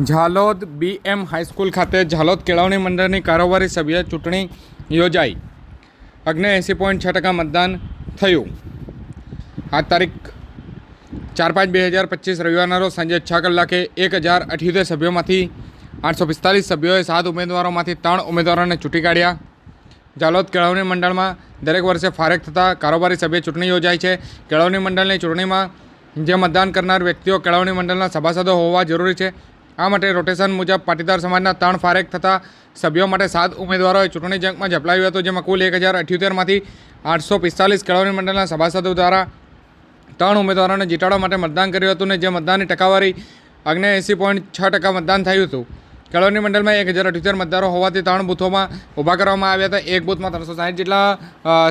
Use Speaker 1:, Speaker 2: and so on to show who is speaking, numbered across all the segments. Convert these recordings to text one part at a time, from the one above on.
Speaker 1: Jhalod BM high school ખાતે ઝાલોદ કેળવણી મંડળની કારોબારી સભ્ય ચૂંટણી યોજાઈ. અગ્ન એંસી પોઈન્ટ છ ટકા મતદાન થયું. આ તારીખ ચાર પાંચ બે હજાર પચીસ રવિવારના રોજ સાંજે છ કલાકે એક હજાર અઠ્યોતેર સભ્યોમાંથી આઠસો પિસ્તાલીસ સભ્યોએ સાત ઉમેદવારોમાંથી ત્રણ ઉમેદવારોને ચૂંટી કાઢ્યા. ઝાલોદ કેળવણી મંડળમાં દરેક વર્ષે ફારેક થતા કારોબારી સભ્ય ચૂંટણી યોજાય છે. કેળવણી મંડળની ચૂંટણીમાં જે મતદાન કરનાર વ્યક્તિઓ કેળવણી મંડળના સભાસદો હોવા જરૂરી છે. આ માટે રોટેશન મુજબ પાટીદાર સમાજના ત્રણ ફારેક થતા સભ્યો માટે સાત ઉમેદવારોએ ચૂંટણી જંગમાં ઝપલાવ્યું હતું, જેમાં કુલ એક હજાર અઠ્યોતેરમાંથી આઠસો પિસ્તાલીસ કેળવણી મંડળના સભાસદો દ્વારા ત્રણ ઉમેદવારોને જીતાડવા માટે મતદાન કર્યું હતું ને જે મતદાનની ટકાવારી અગ્ને એંસી પોઈન્ટ છ ટકા મતદાન થયું હતું. કેળવણી મંડળમાં એક હજાર અઠ્યોતેર મતદારો હોવાથી ત્રણ બૂથોમાં ઊભા કરવામાં આવ્યા હતા. એક બૂથમાં ત્રણસો સાહીઠ જેટલા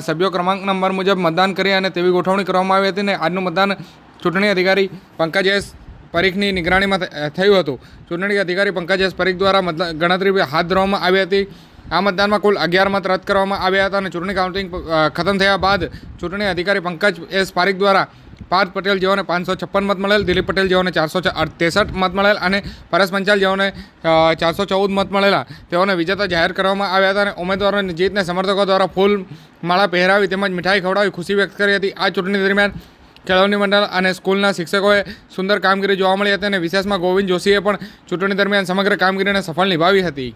Speaker 1: સભ્યો ક્રમાંક નંબર મુજબ મતદાન કરી અને તેવી ગોઠવણી કરવામાં આવી હતી ને આજનું મતદાન ચૂંટણી અધિકારી પંકજ એસ પરીખની નિગરાણીમાં થયું હતું. ચૂંટણી અધિકારી પંકજ એસ પરીખ દ્વારા મતદાન, ગણતરી હાથ ધરવામાં આવી હતી. આ મતદાનમાં કુલ અગિયાર મત રદ કરવામાં આવ્યા હતા અને ચૂંટણી કાઉન્ટિંગ ખતમ થયા બાદ ચૂંટણી અધિકારી પંકજ એસ પારીખ દ્વારા પાર્થ પટેલ જેઓને પાંચસો છપ્પન મત મળેલ, દિલીપ પટેલ જેઓને ચારસો ત્રેસઠ મત મળેલ અને પરેશ પંચાલ જેઓને ચારસો ચૌદ મત મળેલા. તેઓને વિજેતા જાહેર કરવામાં આવ્યા હતા અને ઉમેદવારોની જીતને સમર્થકો દ્વારા ફૂલ માળા પહેરાવી તેમજ મીઠાઈ ખવડાવી ખુશી વ્યક્ત કરી હતી. આ ચૂંટણી દરમિયાન કેળવણી મંડળ અને સ્કૂલના શિક્ષકોએ સુંદર કામગીરી જોવા મળી હતી અને વિશેષમાં ગોવિંદ જોશીએ પણ ચૂંટણી દરમિયાન સમગ્ર કામગીરીને સફળ નિભાવી હતી.